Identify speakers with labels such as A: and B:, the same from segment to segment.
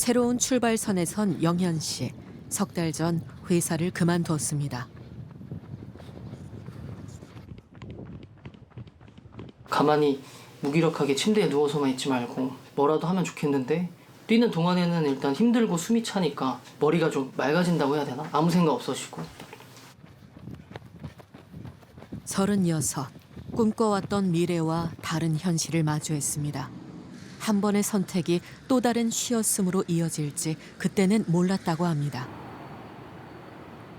A: 새로운 출발선에 선 영현 씨. 석 달 전 회사를 그만뒀습니다.
B: 가만히 무기력하게 침대에 누워서만 있지 말고 뭐라도 하면 좋겠는데 뛰는 동안에는 일단 힘들고 숨이 차니까 머리가 좀 맑아진다고 해야 되나? 아무 생각 없어지고
A: 서른여섯 꿈꿔왔던 미래와 다른 현실을 마주했습니다. 한 번의 선택이 또 다른 쉬었음으로 이어질지 그때는 몰랐다고 합니다.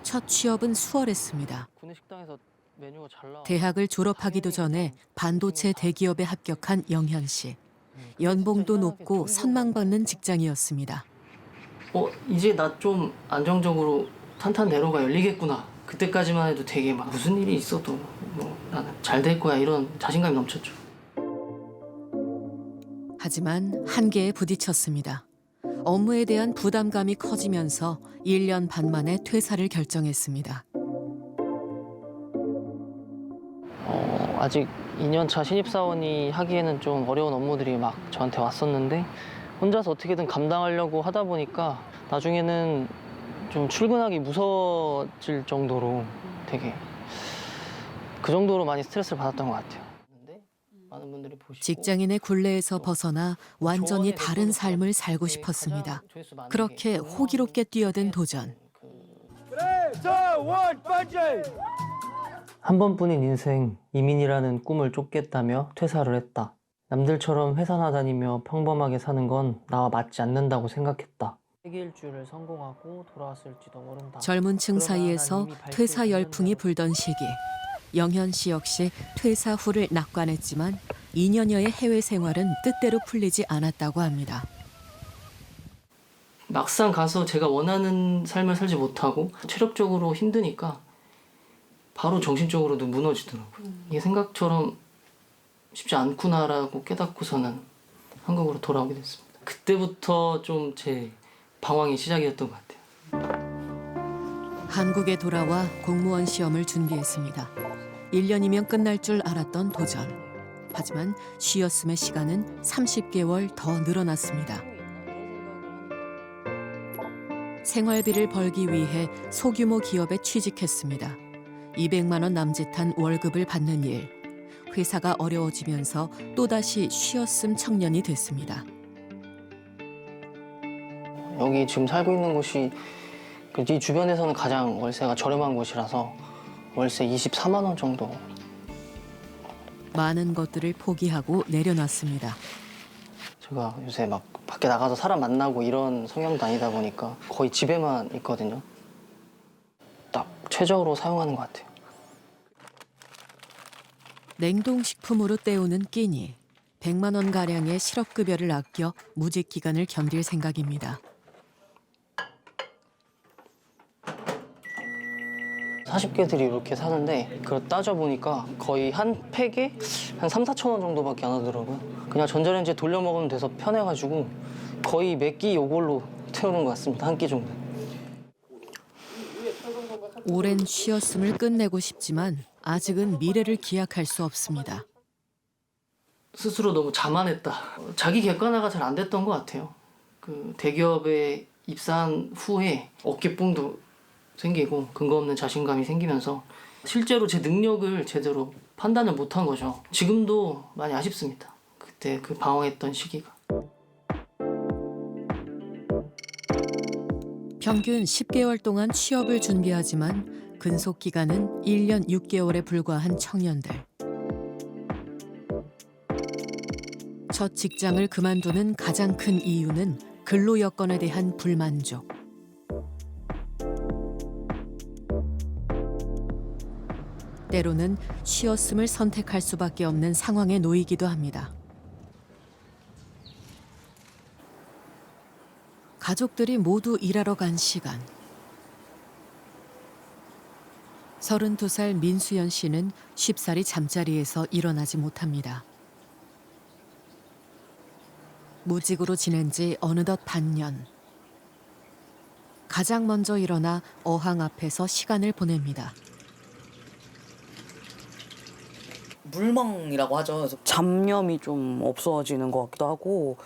A: 첫 취업은 수월했습니다.
B: 구내식당에서 메뉴가 잘 나와
A: 대학을 졸업하기도 전에 반도체 대기업에 합격한 영현 씨. 연봉도 높고 선망받는 직장이었습니다.
B: 어 이제 나 좀 안정적으로 탄탄 대로가 열리겠구나 그때까지만 해도 되게 막 무슨 일이 있어도 뭐 나는 잘 될 거야 이런 자신감이 넘쳤죠
A: 하지만 한계에 부딪혔습니다. 업무에 대한 부담감이 커지면서 1년 반 만에 퇴사를 결정했습니다.
B: 어, 아직 2년차 신입사원이 하기에는 좀 어려운 업무들이 막 저한테 왔었는데 혼자서 어떻게든 감당하려고 하다 보니까 나중에는 좀 출근하기 무서워질 정도로 되게 그 정도로 많이 스트레스를 받았던 것 같아요. 많은 분들이 보시고
A: 직장인의 굴레에서 벗어나 완전히 다른 삶을 살고 싶었습니다. 그렇게 호기롭게 뛰어든 도전.
B: 한 번뿐인 인생 이민이라는 꿈을 쫓겠다며 퇴사를 했다. 남들처럼 회사나 다니며 평범하게 사는 건 나와 맞지 않는다고 생각했다. 세계 일주를 성공하고 돌아왔을지도 모른다.
A: 젊은 층 사이에서 퇴사 열풍이 불던 시기. 영현 씨 역시 퇴사 후를 낙관했지만 2년여의 해외 생활은 뜻대로 풀리지 않았다고 합니다.
B: 막상 가서 제가 원하는 삶을 살지 못하고 체력적으로 힘드니까 바로 정신적으로도 무너지더라고요. 이게 생각처럼 쉽지 않구나라고 깨닫고서는 한국으로 돌아오게 됐습니다. 그때부터 좀 제 방황이 시작이었던 것 같아요.
A: 한국에 돌아와 공무원 시험을 준비했습니다. 1년이면 끝날 줄 알았던 도전. 하지만 쉬었음의 시간은 30개월 더 늘어났습니다. 생활비를 벌기 위해 소규모 기업에 취직했습니다. 200만 원 남짓한 월급을 받는 일. 회사가 어려워지면서 또다시 쉬었음 청년이 됐습니다.
B: 여기 지금 살고 있는 곳이 그이 주변에서는 가장 월세가 저렴한 곳이라서 월세 24만 원 정도
A: 많은 것들을 포기하고 내려놨습니다.
B: 제가 요새 막 밖에 나가서 사람 만나고 이런 성향도 아니다 보니까 거의 집에만 있거든요. 딱 최적으로 사용하는 것 같아요.
A: 냉동식품으로 때우는 끼니. 100만 원 가량의 실업급여를 아껴 무직 기간을 견딜 생각입니다.
B: 40개들이 이렇게 사는데 그걸 따져보니까 거의 한 팩에 한 3, 4천 원 정도밖에 안 하더라고요. 그냥 전자레인지에 돌려 먹으면 돼서 편해가지고 거의 몇 끼 요걸로 태우는 것 같습니다. 한 끼 정도.
A: 오랜 쉬었음을 끝내고 싶지만 아직은 미래를 기약할 수 없습니다.
B: 스스로 너무 자만했다. 자기 객관화가 잘 안 됐던 것 같아요. 그 대기업에 입사한 후에 어깨뽕도 생기고 근거 없는 자신감이 생기면서 실제로 제 능력을 제대로 판단을 못한 거죠. 지금도 많이 아쉽습니다. 그때 그 방황했던 시기가.
A: 평균 10개월 동안 취업을 준비하지만 근속 기간은 1년 6개월에 불과한 청년들. 첫 직장을 그만두는 가장 큰 이유는 근로 여건에 대한 불만족. 때로는 쉬었음을 선택할 수밖에 없는 상황에 놓이기도 합니다. 가족들이 모두 일하러 간 시간. 32살 민수연 씨는 쉽사리 잠자리에서 일어나지 못합니다. 무직으로 지낸 지 어느덧 반년. 가장 먼저 일어나 어항 앞에서 시간을 보냅니다.
C: 물멍이라고 하죠. 그래서
D: 잡념이 좀 없어지는 것 같기도 하고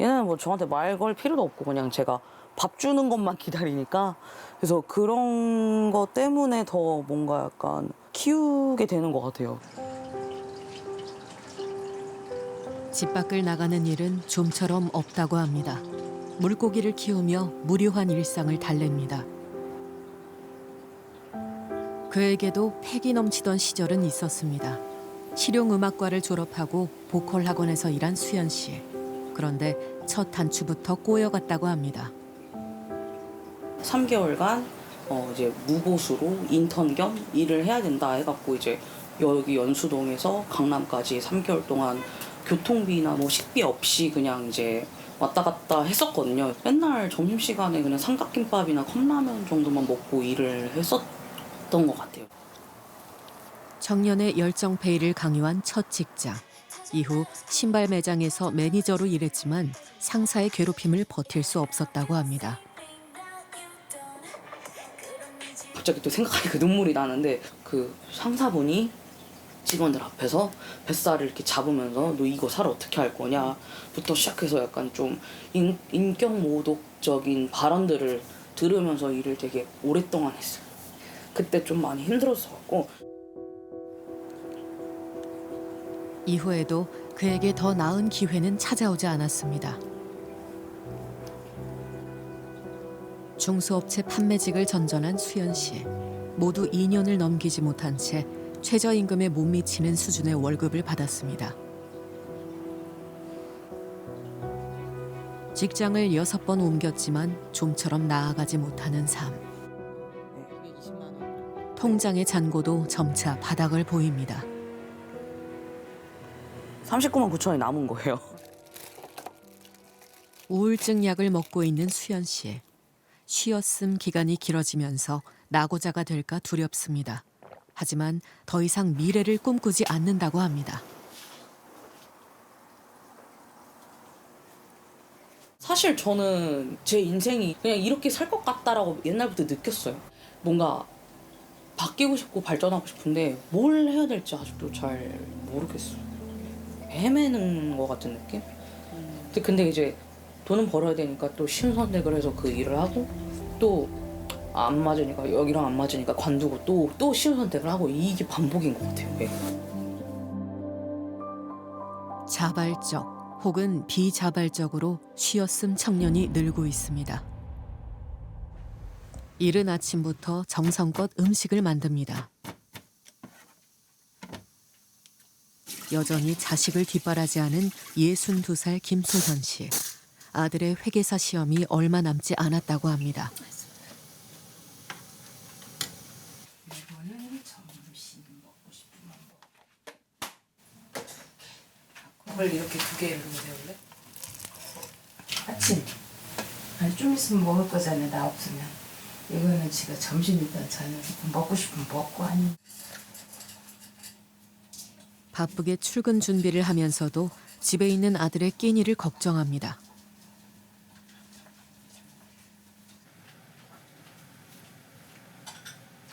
D: 얘는 뭐 저한테 말 걸 필요도 없고 그냥 제가 밥 주는 것만 기다리니까 그래서 그런 것 때문에 더 뭔가 약간 키우게 되는 것 같아요.
A: 집 밖을 나가는 일은 좀처럼 없다고 합니다. 물고기를 키우며 무료한 일상을 달랩니다. 그에게도 패기 넘치던 시절은 있었습니다. 실용음악과를 졸업하고 보컬 학원에서 일한 수연 씨. 그런데 첫 단추부터 꼬여갔다고 합니다.
D: 3개월간 어 이제 무보수로 인턴 겸 일을 해야 된다 해갖고 이제 여기 연수동에서 강남까지 3개월 동안 교통비나 뭐 식비 없이 그냥 이제 왔다 갔다 했었거든요. 맨날 점심시간에 그냥 삼각김밥이나 컵라면 정도만 먹고 일을 했었던 것 같아요.
A: 청년의 열정 페이를 강요한 첫 직장. 이후 신발 매장에서 매니저로 일했지만 상사의 괴롭힘을 버틸 수 없었다고 합니다.
D: 갑자기 또 생각하니까 눈물이 나는데 그 상사분이 직원들 앞에서 뱃살을 이렇게 잡으면서 너 이거 살 어떻게 할 거냐부터 시작해서 약간 좀 인, 인격 모독적인 발언들을 들으면서 일을 되게 오랫동안 했어요. 그때 좀 많이 힘들었어 갖고
A: 이후에도 그에게 더 나은 기회는 찾아오지 않았습니다. 중소업체 판매직을 전전한 수연 씨. 모두 2년을 넘기지 못한 채 최저임금에 못 미치는 수준의 월급을 받았습니다. 직장을 여섯 번 옮겼지만 좀처럼 나아가지 못하는 삶. 통장의 잔고도 점차 바닥을 보입니다.
D: 39만 9천 원이 남은 거예요.
A: 우울증 약을 먹고 있는 수연 씨. 쉬었음 기간이 길어지면서 낙오자가 될까 두렵습니다. 하지만 더 이상 미래를 꿈꾸지 않는다고 합니다.
D: 사실 저는 제 인생이 그냥 이렇게 살 것 같다라고 옛날부터 느꼈어요. 뭔가 바뀌고 싶고 발전하고 싶은데 뭘 해야 될지 아직도 잘 모르겠어요. 헤매는 것 같은 느낌? 근데, 근데 이제 돈은 벌어야 되니까 또 쉬운 선택을 해서 그 일을 하고 또 안 맞으니까 여기랑 안 맞으니까 관두고 또 또 쉬운 선택을 하고 이게 반복인 것 같아요. 예.
A: 자발적 혹은 비자발적으로 쉬었음 청년이 늘고 있습니다. 이른 아침부터 정성껏 음식을 만듭니다. 여전히 자식을 뒷바라지 하는 62살 김소현 씨. 아들의 회계사 시험이 얼마 남지 않았다고 합니다.
C: 그걸 이렇게 두 개를 넣으세요
E: 아침. 아니 좀 있으면 먹을 거잖아 나 없으면. 이거는 지가 점심이든 저녁 먹고 싶으면 먹고 아니.
A: 바쁘게 출근 준비를 하면서도 집에 있는 아들의 끼니를 걱정합니다.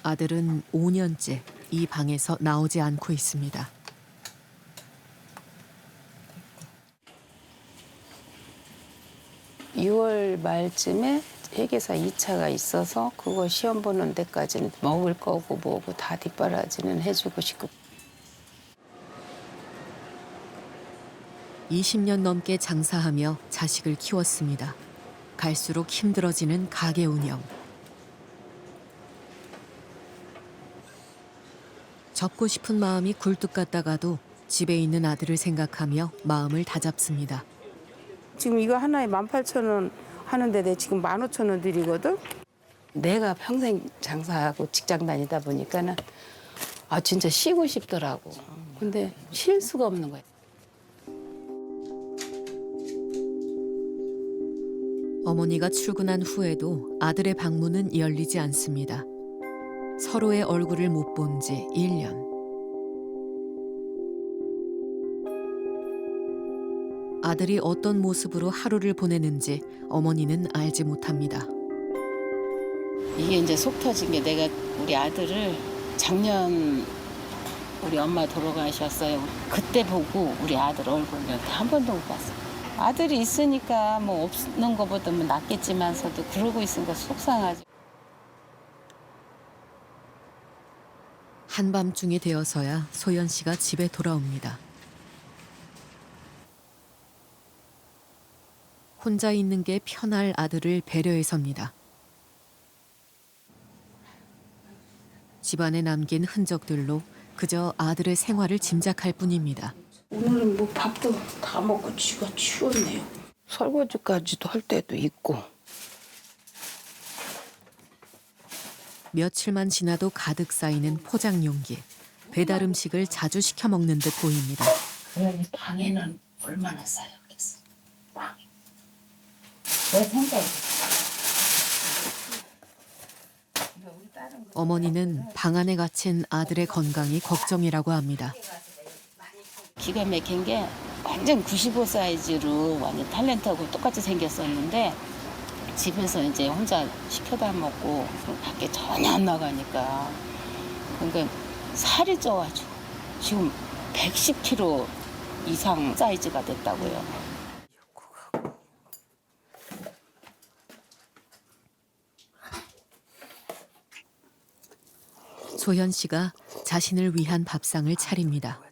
A: 아들은 5년째 이 방에서 나오지 않고 있습니다.
E: 이 6월 말쯤에 회계사 2차가 있어서 그거 시험 보는 데까지는 먹을 거고 뭐고 다 뒷바라지는 해주고 싶고
A: 20년 넘게 장사하며 자식을 키웠습니다. 갈수록 힘들어지는 가게 운영. 접고 싶은 마음이 굴뚝 같다가도 집에 있는 아들을 생각하며 마음을 다잡습니다.
E: 지금 이거 하나에 18,000원 하는데 내 지금 15,000원 드리거든. 내가 평생 장사하고 직장 다니다 보니까는 아 진짜 쉬고 싶더라고. 근데 쉴 수가 없는 거야.
A: 어머니가 출근한 후에도 아들의 방문은 열리지 않습니다. 서로의 얼굴을 못 본 지 1년. 아들이 어떤 모습으로 하루를 보내는지 어머니는 알지 못합니다.
E: 이게 이제 속 터진 게 내가 우리 아들을 작년 우리 엄마 돌아가셨어요. 그때 보고 우리 아들 얼굴 이렇게 한 번도 못 봤어요. 아들이 있으니까 뭐 없는 것보다 뭐 낫겠지만서도 그러고 있으니까 속상하지.
A: 한밤중이 되어서야 소연 씨가 집에 돌아옵니다. 혼자 있는 게 편할 아들을 배려해섭니다. 집안에 남긴 흔적들로 그저 아들의 생활을 짐작할 뿐입니다.
E: 오늘은 뭐 밥도 다 먹고 쥐가 치웠네요. 설거지까지도 할 때도 있고.
A: 며칠만 지나도 가득 쌓이는 포장 용기. 배달 음식을 자주 시켜 먹는 듯 보입니다.
E: 그러니 방에는 얼마나 쌓였겠어. 방에. 내 생각에.
A: 어머니는 방 안에 갇힌 아들의 건강이 걱정이라고 합니다.
E: 기가 막힌 게 완전 95 사이즈로 완전 탤런트하고 똑같이 생겼었는데 집에서 이제 혼자 시켜다 먹고 밖에 전혀 안 나가니까 그러니까 살이 쪄가지고 지금 110kg 이상 사이즈가 됐다고요.
A: 소현 씨가 자신을 위한 밥상을 차립니다.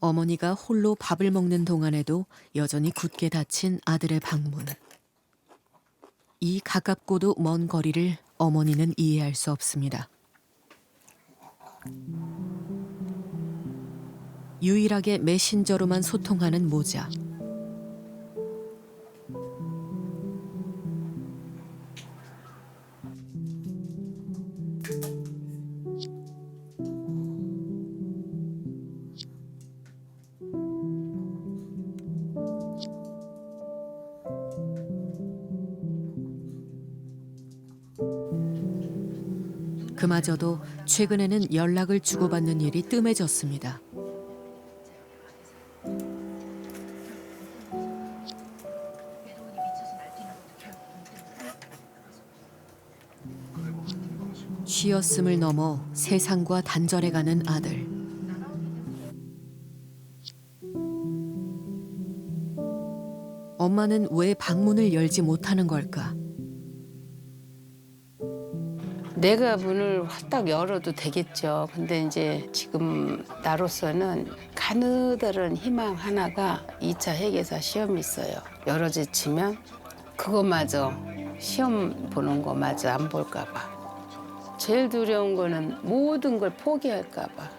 A: 어머니가 홀로 밥을 먹는 동안에도 여전히 굳게 닫힌 아들의 방문. 이 가깝고도 먼 거리를 어머니는 이해할 수 없습니다. 유일하게 메신저로만 소통하는 모자. 그마저도 최근에는 연락을 주고받는 일이 뜸해졌습니다. 쉬었음을 넘어 세상과 단절해가는 아들. 엄마는 왜 방문을 열지 못하는 걸까?
E: 내가 문을 활딱 열어도 되겠죠. 근데 이제 지금 나로서는 가느다란 희망 하나가 2차 회계사 시험이 있어요. 여러 지 치면 그거마저 시험 보는 거마저 안 볼까 봐. 제일 두려운 거는 모든 걸 포기할까 봐.